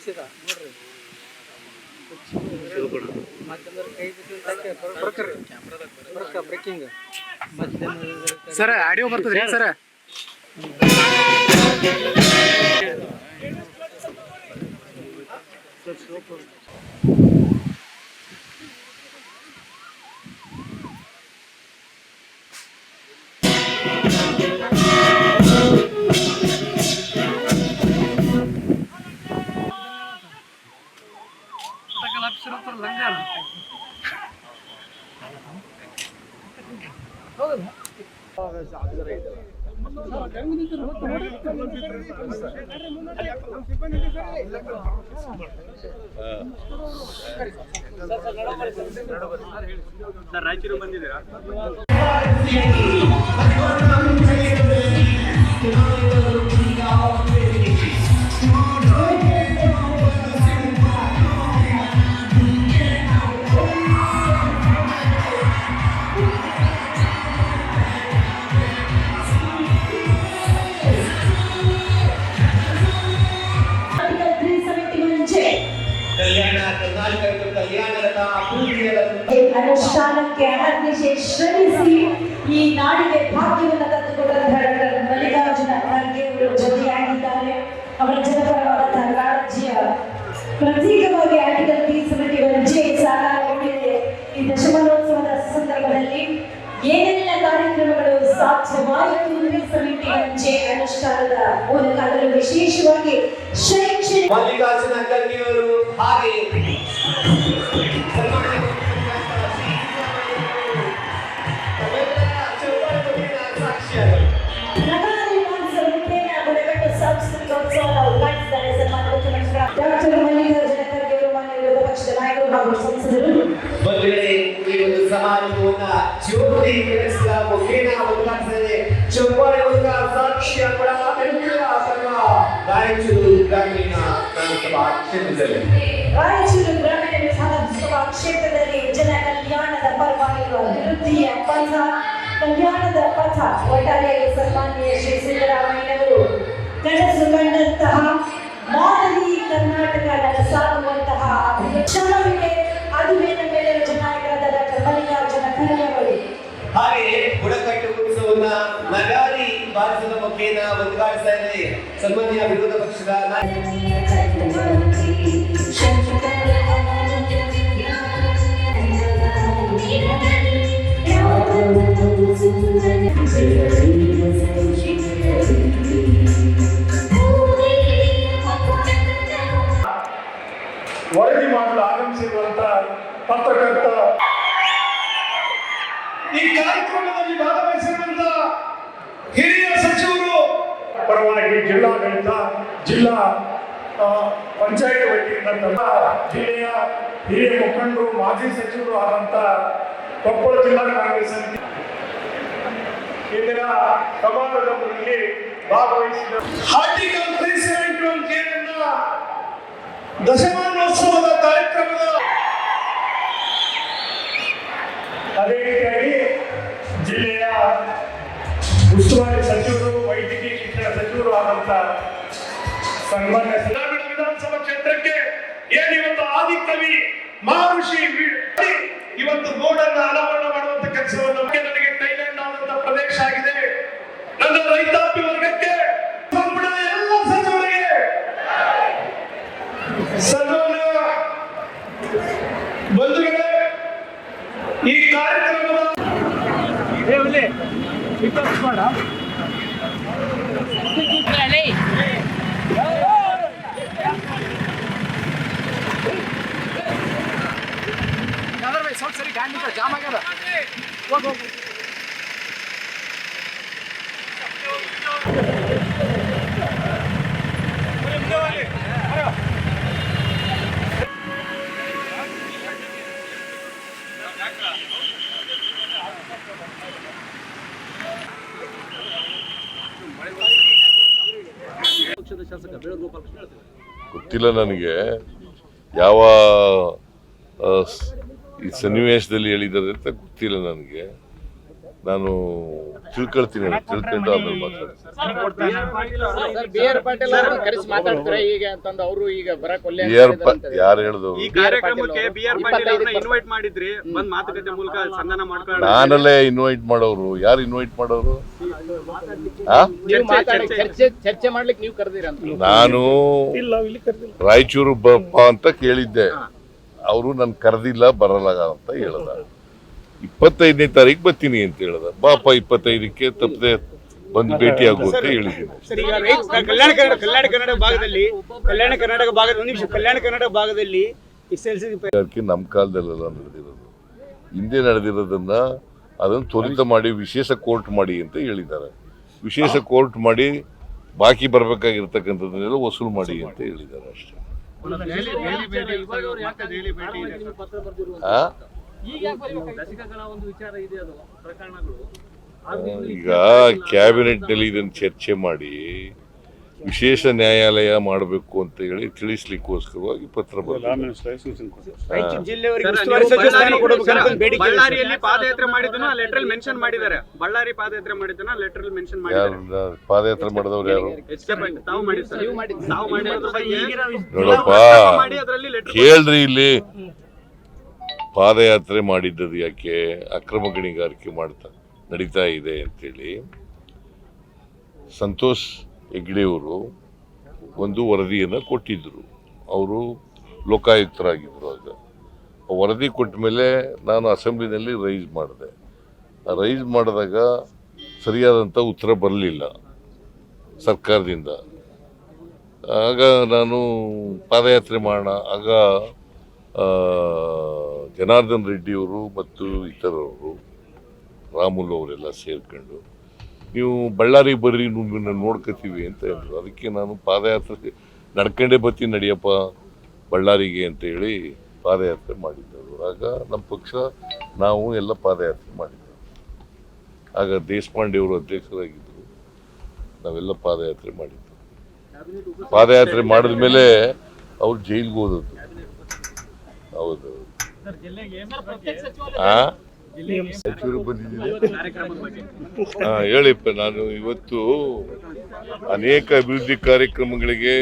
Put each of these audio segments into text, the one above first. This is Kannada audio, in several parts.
ಬಿಸಿದ ನೋಡ್ರಿ. ಸರ ಆಡಿಯೋ ಬರ್ತದ್ರಿ ಬ್ರೇಕಿಂಗ್ ಮಾಧ್ಯಮದವ್ರ ಸರ್ ರಾಯಚೂರು ಬರ್ತದ್ರಿ ಅನುಷ್ಠಾನಕ್ಕೆ ಅಹರ್ನಿಶೆ ಶ್ರಮಿಸಿ ಈ ನಾಡಿಗೆ ಭಾಗ್ಯವನ್ನು ತಂದುಕೊಟ್ಟಂತಹ ಡಾಕ್ಟರ್ ಮಲ್ಲಿಕಾರ್ಜುನ ಖರ್ಗೆ ಅವರು ಜೊತೆಯಾಗಿದ್ದಾರೆ. ಅವರ ಜನಪರವಾದಂತಹ ರಾಜ್ಯ ಪ್ರತ್ಯೇಕವಾಗಿ article three seventy one J ಸಾಕಾರಗೊಂಡಿದೆ ಈ ದಶಮಾನೋತ್ಸವದ ಸಂದರ್ಭದಲ್ಲಿ ಏನೆಲ್ಲ ಕಾರ್ಯಕ್ರಮಗಳು ಸಾಧ್ಯವಾಯಿತು ತ್ರೀ ಸೆವೆಂಟಿ ಒನ್ ಅನುಷ್ಠಾನದ ಮೂಲಕ ಅದರಲ್ಲೂ ವಿಶೇಷವಾಗಿ ಶೈಕ್ಷಣಿಕ ಮಲ್ಲಿಕಾರ್ಜುನ ಖರ್ಗೆಯವರು ಹಾಗೆ ಸಮಾರಂಭವನ್ನ ಜ್ಯೋತಿ ಬೆಳೆಸಿದ ಮುಖೇನ ಉದ್ಘಾಟಿಸಿದೆ ಮೂಲಕ ಸಾಕ್ಷಿಯ ಸಂಘ ರಾಯಚೂರು ಗ್ರಾಮೀಣ ವಿಧಾನಸಭಾ ಕ್ಷೇತ್ರದಲ್ಲಿ. ರಾಯಚೂರು ಗ್ರಾಮೀಣ ವಿಧಾನಸಭಾ ಕ್ಷೇತ್ರದಲ್ಲಿ ಜನ ಕಲ್ಯಾಣದ ಪರವಾಗಿರುವ ಅಭಿವೃದ್ಧಿಯ ಪಥ, ಕಲ್ಯಾಣದ ಪಥ ಒಟ್ಟಾರೆಯಾಗಿ ಸನ್ಮಾನ್ಯ ಶ್ರೀ ಸಿದ್ದರಾಮಯ್ಯನವರು. ಕನಸು ಕಂಡಂತಹ ಮಾದರಿ ಕರ್ನಾಟಕ ನನಸಾಗುವಂತಹ ಕ್ಷಣವಿಗೆ ಅದುವೇ ನಮ್ಮೆಲ್ಲರ ಡಾಕ್ಟರ್ ಮಲ್ಲಿಕಾರ್ಜುನ ಬುಡಕಟ್ಟು ಉತ್ಸವವನ್ನ ನಗಾರಿ ಭಾರತದ ಮುಖೇನ ಉದ್ಘಾಟಿಸ್ತಾ ಇದೆ ಸನ್ಮಾನ್ಯ ವಿರೋಧ ಪಕ್ಷದ ನಾಯಕ. ವರದಿ ಮಾಡಲು ಆಗಮಿಸಿರುವಂತ ಪತ್ರಕರ್ತ ಈ ಕಾರ್ಯಕ್ರಮದಲ್ಲಿ ಭಾಗವಹಿಸಿರುವಂತ ಹಿರಿಯ ಸಚಿವರು ಪರವಾಗಿ ಜಿಲ್ಲಾಡಳಿತ, ಜಿಲ್ಲಾ ಪಂಚಾಯತ್ ವತಿಯಿಂದ ಜಿಲ್ಲೆಯ ಹಿರಿಯ ಮುಖಂಡರು, ಮಾಜಿ ಸಚಿವರು ಆದಂತ ಕೊಪ್ಪಳ ಜಿಲ್ಲಾ ಕಾಂಗ್ರೆಸ್ ಸಮಿತಿ ಇಂದಿನ ಸಮಾರಂಭದಲ್ಲಿ ಭಾಗವಹಿಸಿದ ಹಾರ್ಟಿಕಲ್ ತ್ರೀ ಸೆವೆಂಟಿ ಒನ್ ದಶಮಾನೋತ್ಸವದ ಕಾರ್ಯಕ್ರಮದ ಅದೇ ಸಚಿವರು, ವೈದ್ಯಕೀಯ ಶಿಕ್ಷಣ ಸಚಿವರು ಆದಂತ ಸನ್ಮಾನ್ಯ ಗ್ರಾಮೀಣ ವಿಧಾನಸಭಾ ಕ್ಷೇತ್ರಕ್ಕೆ ಏನಿವತ್ತು ಆದಿಕವಿ ಮಹರ್ಷಿ ಇವತ್ತು ಬೋರ್ಡನ್ನ ಅನಾವರಣ ಮಾಡುವಂತ ಕೆಲಸವನ್ನು ನನಗೆ ಥೈಲ್ಯಾಂಡ್ ಆದಂತ ಪ್ರದೇಶ ಆಗಿದೆ. ನನ್ನ ರೈತಾಪಿ ವರ್ಗಕ್ಕೆ ಸಂಪುಟದ ಎಲ್ಲ ಸಚಿವರಿಗೆ ಬಂಧುಗಳೇ, ಈ ಕಾರ್ಯಕ್ರಮದ ಸ್ವಲ್ಪ ಜಾಮ್ ಆಗ್ಯದ. ಗೊತ್ತಿಲ್ಲ ನನಗೆ ಯಾವ ಈ ಸನ್ನಿವೇಶದಲ್ಲಿ ಹೇಳಿದ್ದಾರೆ ಅಂತ ಗೊತ್ತಿಲ್ಲ ನನಗೆ. ನಾನು ತಿಳ್ಕೊಳ್ತೀನಿ ತಿಳ್ಕೊಂಡು ಆಮೇಲೆ ಮಾತಾಡ್ತೀನಿ. ಯಾರು ಹೇಳಿದ್ರು ಅಂತ. ಈ ಕಾರ್ಯಕ್ರಮಕ್ಕೆ ಬಿ ಆರ್ ಪಾಟೀಲ್ ಇನ್ವೈಟ್ ಮಾಡಿದ್ರಿ. ಬಂದ್ ಮಾತುಕತೆ ಮೂಲಕ ಸಂಧಾನ ಮಾಡ್ಕೊಳ್ಳೋಣ. ನಾನಲ್ಲೇ ಇನ್ವೈಟ್ ಮಾಡೋರು. ಯಾರು ಇನ್ವೈಟ್ ಮಾಡೋರು? ನೀವು ಚರ್ಚೆ, ಚರ್ಚೆ. ಚರ್ಚೆ ಚರ್ಚೆ ಮಾಡ್ಲಿಕ್ಕೆ ನೀವು ಕರೆದಿರಂತ ನಾನು ಇಲ್ಲ ಇಲ್ಲಿ ಕರೆದಿಲ್ಲ ರಾಯಚೂರು ಬಪ್ಪ ಅಂತ ಕೇಳಿದ್ದೆ. ಅವರು ನಾನು ಕರೆದಿಲ್ಲ ಬರಲ್ಲ ಅಂತ ಹೇಳ್ದ. ಇಪ್ಪತ್ತೈದನೇ ತಾರೀಕು ಬರ್ತೀನಿ ಅಂತ ಹೇಳ್ದ. ಬಾಪ ಇಪ್ಪತ್ತೈದಕ್ಕೆ ತಪ್ಪದೆ ಬಂದು ಭೇಟಿ ಹೇಳಿದರು ಹೇಳಿದ್ದೀನಿ. ಕಲ್ಯಾಣ ಕರ್ನಾಟಕ ಕಲ್ಯಾಣ ಕನ್ನಡ ಭಾಗದಲ್ಲಿ ಕಲ್ಯಾಣ ಕರ್ನಾಟಕ ಭಾಗದ ಒಂದು ನಿಮಿಷ ಕಲ್ಯಾಣ ಕರ್ನಾಟಕ ಭಾಗದಲ್ಲಿ ನಮ್ಮ ಕಾಲದಲ್ಲೆಲ್ಲ ನಡೆದಿರೋದು. ಹಿಂದೆ ನಡೆದಿರೋದನ್ನ ಅದನ್ನು ತ್ವರಿತ ಮಾಡಿ ವಿಶೇಷ ಕೋರ್ಟ್ ಮಾಡಿ ಅಂತ ಹೇಳಿದ್ದಾರೆ. ವಿಶೇಷ ಕೋರ್ಟ್ ಮಾಡಿ ಬಾಕಿ ಬರಬೇಕಾಗಿರ್ತಕ್ಕಂಥದ್ದನ್ನೆಲ್ಲ ವಸೂಲು ಮಾಡಿ ಅಂತ ಹೇಳಿದ್ದಾರೆ ಅಷ್ಟೇ. ಆ? ದಶಕಗಳ ಒಂದು ವಿಚಾರ ಇದೆ ಅದು ಪ್ರಕರಣಗಳು. ಈಗ ಕ್ಯಾಬಿನೆಟ್ನಲ್ಲಿ ಇದನ್ನು ಚರ್ಚೆ ಮಾಡಿ ವಿಶೇಷ ನ್ಯಾಯಾಲಯ ಮಾಡಬೇಕು ಅಂತ ಹೇಳಿ ತಿಳಿಸ್ಲಿಕ್ಕೋಸ್ಕರವಾಗಿ ಪತ್ರ. ಬಳ್ಳಾರಿಯಲ್ಲಿ ಪಾದಯಾತ್ರೆ ಮಾಡಿದನು ಲೆಟರ್ ಮೆನ್ಷನ್ ಮಾಡಿದ್ದಾರೆ. ಬಳ್ಳಾರಿ ಪಾದಯಾತ್ರೆ ಮಾಡಿದನು ಲೆಟರ್ ಮೆನ್ಷನ್ ಮಾಡಿದ್ದಾರೆ. ಯಾರು ಪಾದಯಾತ್ರೆ ಮಾಡಿದವ್ರು ಯಾರು? ನೋಡಪ್ಪ ಮಾಡಿ ಅದರಲ್ಲಿ ಲೆಟರ್ ಕೇಳ್ರಿ ಇಲ್ಲಿ. ಪಾದಯಾತ್ರೆ ಮಾಡಿದ್ದದು ಯಾಕೆ? ಅಕ್ರಮ ಗಣಿಗಾರಿಕೆ ಮಾಡ್ತಾ ನಡೀತಾ ಇದೆ ಅಂತೇಳಿ. ಸಂತೋಷ್ ಹೆಗ್ಡೆಯವರು ಒಂದು ವರದಿಯನ್ನು ಕೊಟ್ಟಿದ್ದರು ಅವರು ಲೋಕಾಯುಕ್ತರಾಗಿದ್ದರು ಆಗ. ವರದಿ ಕೊಟ್ಟ ಮೇಲೆ ನಾನು ಅಸೆಂಬ್ಲಿನಲ್ಲಿ ರೈಸ್ ಮಾಡಿದೆ. ಆ ರೈಸ್ ಮಾಡಿದಾಗ ಸರಿಯಾದಂಥ ಉತ್ತರ ಬರಲಿಲ್ಲ ಸರ್ಕಾರದಿಂದ. ಆಗ ನಾನು ಪಾದಯಾತ್ರೆ ಮಾಡೋಣ, ಆಗ ಜನಾರ್ದನ್ ರೆಡ್ಡಿಯವರು ಮತ್ತು ಇತರವರು ರಾಮುಲು ಅವರೆಲ್ಲ ಸೇರ್ಕೊಂಡು ನೀವು ಬಳ್ಳಾರಿ ಬರ್ರಿ ನಿಮ್ಮನ್ನ ನೋಡ್ಕೋತೀವಿ ಅಂತ ಹೇಳಿದ್ರು ಅದಕ್ಕೆ ನಾನು ಪಾದಯಾತ್ರೆ ನಡ್ಕೊಂಡೇ ಬರ್ತೀನಿ ನಡಿಯಪ್ಪ ಬಳ್ಳಾರಿಗೆ ಅಂತ ಹೇಳಿ ಪಾದಯಾತ್ರೆ ಮಾಡಿದ್ದರು ಆಗ ನಮ್ಮ ಪಕ್ಷ ನಾವು ಎಲ್ಲ ಪಾದಯಾತ್ರೆ ಮಾಡಿದ್ದೆವು. ಆಗ ದೇಶಪಾಂಡೆ ಅವರು ಅಧ್ಯಕ್ಷರಾಗಿದ್ದರು. ನಾವೆಲ್ಲ ಪಾದಯಾತ್ರೆ ಮಾಡಿದ್ದೆವು. ಪಾದಯಾತ್ರೆ ಮಾಡಿದ ಮೇಲೆ ಅವ್ರು ಜೈಲಿಗೆ ಹೋದದ್ದು. ಹೌದು ಆ? ಬಂದಿದ್ದೀನಿ ಹೇಳಿಪ್ಪ ನಾನು ಇವತ್ತು ಅನೇಕ ಅಭಿವೃದ್ಧಿ ಕಾರ್ಯಕ್ರಮಗಳಿಗೆ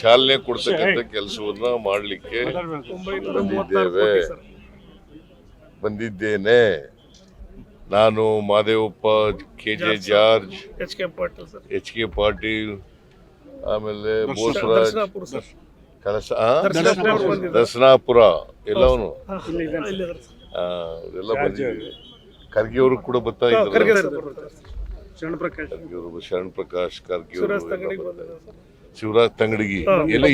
ಚಾಲನೆ ಕೊಡ್ತಕ್ಕಂಥ ಕೆಲಸವನ್ನ ಮಾಡಲಿಕ್ಕೆ ಬಂದಿದ್ದೇವೆ. ಬಂದಿದ್ದೇನೆ. ನಾನು Mahadevappa K J George H K Patil ಆಮೇಲೆ ಬೋಸರಾಜ್ ಕಳಸ? ದರ್ಶನಾಪುರ ಎಲ್ಲವನು? ಅವರೆಲ್ಲ ಬಂದಿದ್ದೀವಿ ಖರ್ಗೆ ಅವರು. ಕೂಡ ಬರ್ತಾ ಇದ್ದಾರೆ. ಸರ್ ಶರಣ ಪ್ರಕಾಶ್ ಖರ್ಗೆ ಅವರು ಶರಣ್ ಪ್ರಕಾಶ್ ಖರ್ಗೆ ಅವರು ತಂಗಡಿಗೆ ಬಂದಿದ್ದಾರೆ. ಸರ್ ಶಿವರಾಜ್ ತಂಗಡಿಗಿ. ಎಲ್ಲ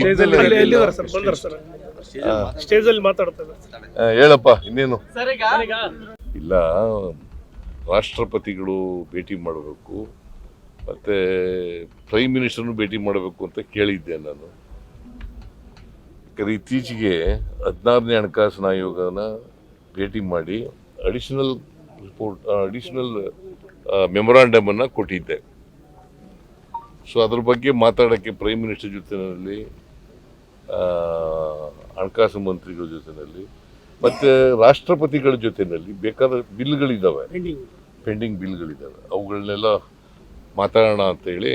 ಹೇಳಪ್ಪ ಇನ್ನೇನು? ಸರ್ ಈಗ? ಇಲ್ಲ ರಾಷ್ಟ್ರಪತಿಗಳು ಭೇಟಿ ಮಾಡಬೇಕು ಮತ್ತೆ ಪ್ರೈಮ್ ಮಿನಿಸ್ಟರ್ನು ಭೇಟಿ ಮಾಡಬೇಕು ಅಂತ ಕೇಳಿದ್ದೆ ನಾನು. ಯಾಕಂದ್ರೆ ಇತ್ತೀಚೆಗೆ ಹದಿನಾರನೇ ಹಣಕಾಸಿನ ಆಯೋಗನ ಭೇಟಿ ಮಾಡಿ ಅಡಿಷನಲ್ ರಿಪೋರ್ಟ್ ಅಡಿಷನಲ್ ಮೆಮೊರಾಂಡಮನ್ನು ಅನ್ನ ಕೊಟ್ಟಿದ್ದೆ. ಸೊ ಅದ್ರ ಬಗ್ಗೆ ಮಾತಾಡೋಕ್ಕೆ ಪ್ರೈಮ್ ಮಿನಿಸ್ಟರ್ ಜೊತೆನಲ್ಲಿ ಆ, ಹಣಕಾಸು ಮಂತ್ರಿಗಳ ಜೊತೆಯಲ್ಲಿ ಮತ್ತೆ ರಾಷ್ಟ್ರಪತಿಗಳ ಜೊತೆಯಲ್ಲಿ ಬೇಕಾದ ಬಿಲ್ಗಳಿದ್ದಾವೆ ಪೆಂಡಿಂಗ್ ಬಿಲ್ಗಳಿದ್ದಾವೆ ಅವುಗಳನ್ನೆಲ್ಲ ಮಾತಾಡೋಣ ಅಂತ ಹೇಳಿ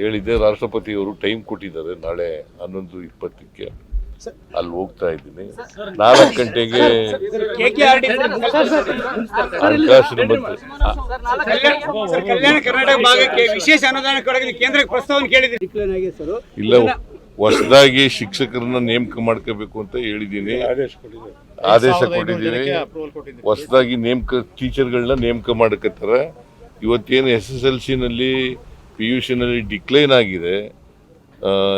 ಹೇಳಿದ್ದೆ. ರಾಷ್ಟ್ರಪತಿಯವರು ಟೈಮ್ ಕೊಟ್ಟಿದ್ದಾರೆ ನಾಳೆ ಹನ್ನೊಂದು ಇಪ್ಪತ್ತಕ್ಕೆ. ಅಲ್ಲಿ ಹೋಗ್ತಾ ಇದ್ದೀನಿ ನಾಲ್ಕು ಗಂಟೆಗೆ ಕಲ್ಯಾಣ ಕರ್ನಾಟಕ ಭಾಗಕ್ಕೆ ವಿಶೇಷ ಅನುದಾನ ಕೇಂದ್ರಕ್ಕೆ ಪ್ರಸ್ತಾವನೆ ಕೇಳಿದ್ರಿ ಡಿಕ್ಲೇರ್ ಆಗಿದೆ ಸರ್ ಇಲ್ಲ ಹೊಸದಾಗಿ ಶಿಕ್ಷಕರನ್ನ ನೇಮಕ ಮಾಡ್ಕೋಬೇಕು ಅಂತ ಹೇಳಿದ್ದೀನಿ ಆದೇಶ ಕೊಟ್ಟಿದ್ದೀನಿ ಹೊಸದಾಗಿ ನೇಮಕ ಟೀಚರ್ಗಳನ್ನ ನೇಮಕ ಮಾಡಕತ್ತಾರ ಇವತ್ತೇನು ಎಸ್ ಎಸ್ ಎಲ್ ಸಿನಲ್ಲಿ ಪಿ ಯು ಸಿನಲ್ಲಿ ಡಿಕ್ಲೈನ್ ಆಗಿದೆ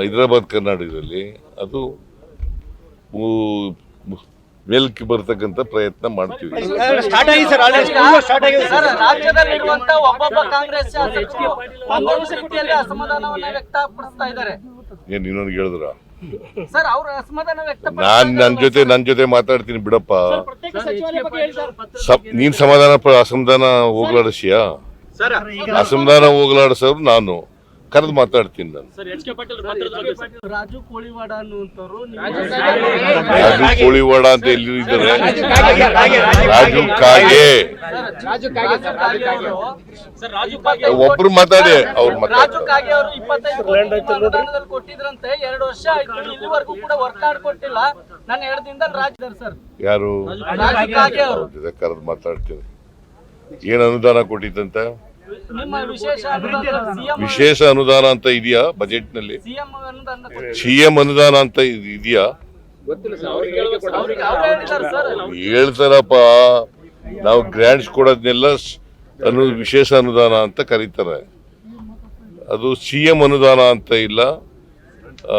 ಹೈದರಾಬಾದ್ ಕರ್ನಾಟಕದಲ್ಲಿ ಅದು ಮು- ಮು- ಮೇಲಕ್ಕೆ ಬರ್ತಕ್ಕಂಥ ಪ್ರಯತ್ನ ಮಾಡ್ತೀವಿ. ಸ್ಟಾರ್ಟ್ ಆಗಿದೆ ಸರ್ ಆಲ್ರೆಡಿ ಸ್ಟಾರ್ಟ್ ಆಗಿದೆ ಸರ್ ಸರ್ ರಾಜ್ಯದಲ್ಲಿರುವಂತ ಒಬ್ಬೊಬ್ಬ ಕಾಂಗ್ರೆಸ್ ಶಾಸಕರು ಒಂದೊಂದು ರೀತಿಯಲ್ಲಿ ಅಸಮಾಧಾನವನ್ನ ವ್ಯಕ್ತಪಡಿಸ್ತಾ ಇದ್ದಾರೆ. ಏನ್ ಇನ್ನೊಂದು ಹೇಳಿದ್ರ? ಸರ್ ಅವ್ರ ಅಸಮಾಧಾನ ನಾನ್ ನನ್ ಜೊತೆ ನನ್ ಜೊತೆ ಮಾತಾಡ್ತೀನಿ ಬಿಡಪ್ಪ. ಸಚಿವಾಲಯ ಬಗ್ಗೆ ಹೇಳಿ ಸರ್. ಸ- ನೀನ್ ಸಮಾಧಾನ ಪ- ಅಸಮಾಧಾನ ಹೋಗ್ಲಾಡಿಸಿಯಾ? ಸರ್ ಅಸಮಾಧಾನ ಹೋಗ್ಲಾಡಿಸೋರು ನಾನು. ಕರೆದು ಮಾತಾಡ್ತೀನಿ ನಾನು. ಸರ್ ಎಚ್ ಕೆ ಪಾಟೀಲ್ ಮಾತಾಡಿದ ಬಗ್ಗೆ ರಾಜು ಕೋಳಿವಾಡ ಅನ್ನುವಂಥವ್ರು ರಾಜು ಕೋಳಿವಾಡ ಅಂತ ಎಲ್ಲಿ ಇದ್ದಾರೆ ರಾಜು ಕಾಗೆ. ರಾಜು ರಾಜು ಕಾಗೆ. ಸರ್ ರಾಜು ಕಾಗೆ ಸರ್ ರಾಜು ಒಬ್ರು ಮಾತಾಡಿ ಅವ್ರು ಅನುದಾನದಲ್ಲಿ ಕೊಟ್ಟಿದ್ರಂತೆ ಎರಡು ವರ್ಷ ಆಯ್ತು ಇಲ್ಲಿವರೆಗೂ ಕೂಡ ವರ್ಕ್ ಕಾರ್ಡ್ ಕೊಟ್ಟಿಲ್ಲ. ನಾನು ಎರಡು ದಿನದಲ್ಲಿ ರಾಜ್ಯದರ್ ಸರ್. ಯಾರು? ರಾಜು ಕಾಗೆ ಅವರು. ಕರೆದು ಮಾತಾಡ್ತೀನಿ. ಏನ್ ಅನುದಾನ ಕೊಟ್ಟಿದ್ದಂತೆ? ವಿಶೇಷ ಅನುದಾನ ಸಿಎಂ ವಿಶೇಷ ಅನುದಾನ ಅಂತ ಇದೆಯಾ ಬಜೆಟ್ನಲ್ಲಿ ಸಿಎಂ ಅನುದಾನ. ಸಿಎಂ ಅಂತ ಇದ್- ಇದೆಯಾ? ಹೇಳ್ತಾರಪ್ಪ. ನಾವು ಗ್ರ್ಯಾಂಡ್ಸ್ ಕೊಡೋದನ್ನೆಲ್ಲ ಸ್- ಅನು ವಿಶೇಷ ಅನುದಾನ ಅಂತ ಕರೀತಾರೆ. ಅದು ಸಿ ಎಂ ಅನುದಾನ ಅಂತ ಇಲ್ಲ. ಆ,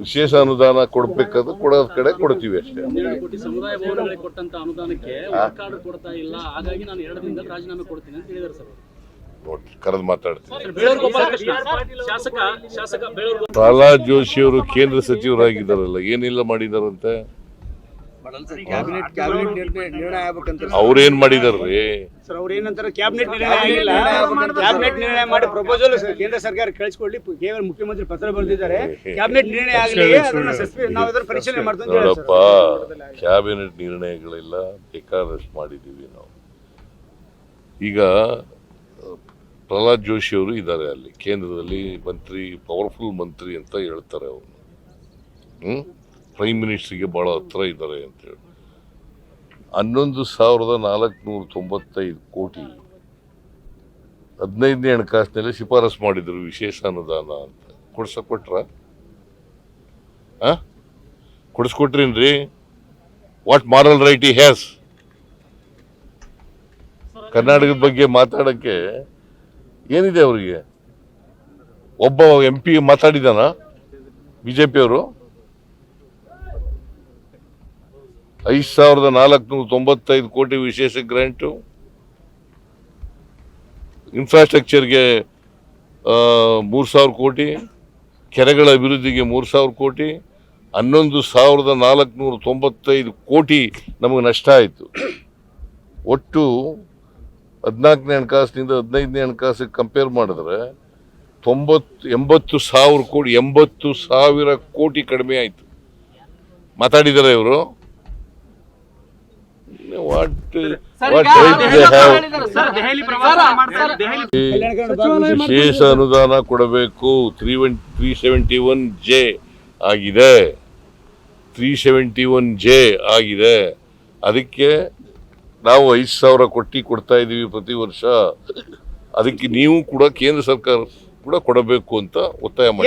ವಿಶೇಷ ಅನುದಾನ ಕೊಡ್ಬೇಕಾದ್ರೆ ಕೊಡೋದ್ ಕಡೆ ಕೊಡ್ತೀವಿ ಅಷ್ಟೇ. ಹನ್ನೆರಡು ಕೋಟಿ ಸಮುದಾಯ ಭವನಗಳಿಗೆ ಕೊಟ್ಟಂತ ಅನುದಾನಕ್ಕೆ ವರ್ಕ್ ಕಾರ್ಡ್ ಕೊಡ್ತಾ ಇಲ್ಲ. ಹಾಗಾಗಿ ನಾನು ಎರಡು ದಿನದಲ್ಲಿ ರಾಜೀನಾಮೆ ಕೊಡ್ತೀನಿ ಅಂತ ಹೇಳಿದ್ದಾರೆ ಸರ್ ನೋಡಿ ಕರೆದು ಮಾತಾಡ್ತೀನಿ. ಪ್ರಹ್ಲಾದ್ ಜೋಶಿ ಅವರು ಕೇಂದ್ರ ಸಚಿವರಾಗಿದ್ದಾರಲ್ಲ ಏನಿಲ್ಲ ಮಾಡಿದಾರಂತೆ ಕ್ಯಾಬಿನೆಟ್ ಕ್ಯಾಬಿನೆಟ್ ನಿರ್ಣಯ ಆಗ್ಬೇಕಂತ ಅವ್ರೇನ್ ಮಾಡಿದಾರ್ರಿ? ಸರ್ ಅವ್ರು ಏನಂತಾರೆ ಕ್ಯಾಬಿನೆಟ್ ನಿರ್ಣಯ ಆಗಿಲ್ಲ. ಕ್ಯಾಬಿನೆಟ್ ನಿರ್ಣಯ ಮಾಡಿ ಪ್ರಪೋಸಲ್ ಕೇಂದ್ರ ಸರ್ಕಾರ ಕಳಿಸ್ಕೊಡ್ಲಿ ಕೇವಲ ಮುಖ್ಯಮಂತ್ರಿ ಪತ್ರ ಬರೆದಿದ್ದಾರೆ. ಕ್ಯಾಬಿನೆಟ್ ನಿರ್ಣಯ ಆಗಲಿ ಅದನ್ನ ನಾವು ಅದನ್ನ ಪರಿಶೀಲನೆ ಮಾಡ್ತೀವಿ ಅಂತ ಹೇಳಿ ನೋಡಪ್ಪ ಕ್ಯಾಬಿನೆಟ್ ನಿರ್ಣಯಗಳೆಲ್ಲ ಬೇಕಾದಷ್ಟು ಮಾಡಿದ್ದೀವಿ ನಾವು. ಈಗ ಪ್ರಹ್ಲಾದ್ ಜೋಶಿ ಅವರು ಇದ್ದಾರೆ ಅಲ್ಲಿ. ಕೇಂದ್ರದಲ್ಲಿ ಮಂತ್ರಿ ಪವರ್ಫುಲ್ ಮಂತ್ರಿ ಅಂತ ಹೇಳ್ತಾರೆ ಅವರು. ಹ್ಮ್? ಪ್ರೈಮ್ ಮಿನಿಸ್ಟ್ರಿಗೆ ಬಹಳ ಹತ್ರ ಇದ್ದಾರೆ ಅಂತೇಳಿ. ಹನ್ನೊಂದು ಸಾವಿರದ ನಾಲ್ಕುನೂರ ತೊಂಬತ್ತೈದು ಕೋಟಿ ಹದಿನೈದನೇ ಹಣಕಾಸಿನಲ್ಲಿ ಶಿಫಾರಸು ಮಾಡಿದರು ವಿಶೇಷ ಅನುದಾನ ಅಂತ. ಕೊಡ್ಸ ಕೊಟ್ರ ಕೊಡಿಸ್ಕೊಟ್ರೇನ್ರಿ ವಾಟ್ ಮಾರಲ್ ರೈಟ್ ಈ ಹ್ಯಾಸ್ ಕರ್ನಾಟಕದ ಬಗ್ಗೆ ಮಾತಾಡೋಕ್ಕೆ ಏನಿದೆ ಅವರಿಗೆ? ಒಬ್ಬ ಎಂ ಪಿ ಮಾತಾಡಿದಾನ ಜೆ ಅವರು? ಐದು ಸಾವಿರದ ನಾಲ್ಕುನೂರ ತೊಂಬತ್ತೈದು ಕೋಟಿ ವಿಶೇಷ ಗ್ರ್ಯಾಂಟು. ಇನ್ಫ್ರಾಸ್ಟ್ರಕ್ಚರ್ಗೆ ಮೂರು ಸಾವಿರ ಕೋಟಿ, ಕೆರೆಗಳ ಅಭಿವೃದ್ಧಿಗೆ ಮೂರು ಸಾವಿರ ಕೋಟಿ, ಹನ್ನೊಂದು ಸಾವಿರದ ನಾಲ್ಕುನೂರ ತೊಂಬತ್ತೈದು ಕೋಟಿ ನಮಗೆ ನಷ್ಟ ಆಯಿತು. ಒಟ್ಟು ಹದಿನಾಲ್ಕನೇ ಹಣಕಾಸಿನಿಂದ ಹದಿನೈದನೇ ಹಣಕಾಸಿಗೆ ಕಂಪೇರ್ ಮಾಡಿದ್ರೆ ತೊಂಬತ್ತು, ಎಂಬತ್ತು ಸಾವಿರ ಕೋಟಿ, ಎಂಬತ್ತು ಸಾವಿರ ಕೋಟಿ ಕಡಿಮೆ ಆಯಿತು. ಮಾತಾಡಿದ್ದಾರೆ ಇವರು ವಾಟ್ ಸರ್, ವಾಟ್ ಈಗ ರೈಟ್ ದೇ ಹ್ಯಾವ್ ಹೇಳಿದ್ದಾರೆ ಸರ್. ದೆಹಲಿ ಪ್ರವಾಸ ಸರ್, ಮಾಡ್ತಾರೆ ಸರ್, ದೆಹಲಿ ವಿಶೇಷ ಅನುದಾನ ಕೊಡಬೇಕು. Three one three seventy one J ಆಗಿದೆ. ತ್ರೀ ಸೆವೆಂಟಿ ಒನ್ ಜೆ ಆಗಿದೆ. ಅದಕ್ಕೆ ನಾವು ಐದು ಸಾವಿರ ಕೊಟ್ಟು ಕೊಡ್ತಾ ಇದ್ದೀವಿ ಪ್ರತಿ ವರ್ಷ. ಅದಕ್ಕೆ ನೀವು ಕೂಡ ಕೇಂದ್ರ ಸರ್ಕಾರ ಕೂಡ ಕೊಡಬೇಕು ಅಂತ ಒತ್ತಾಯ ಮಾಡಿ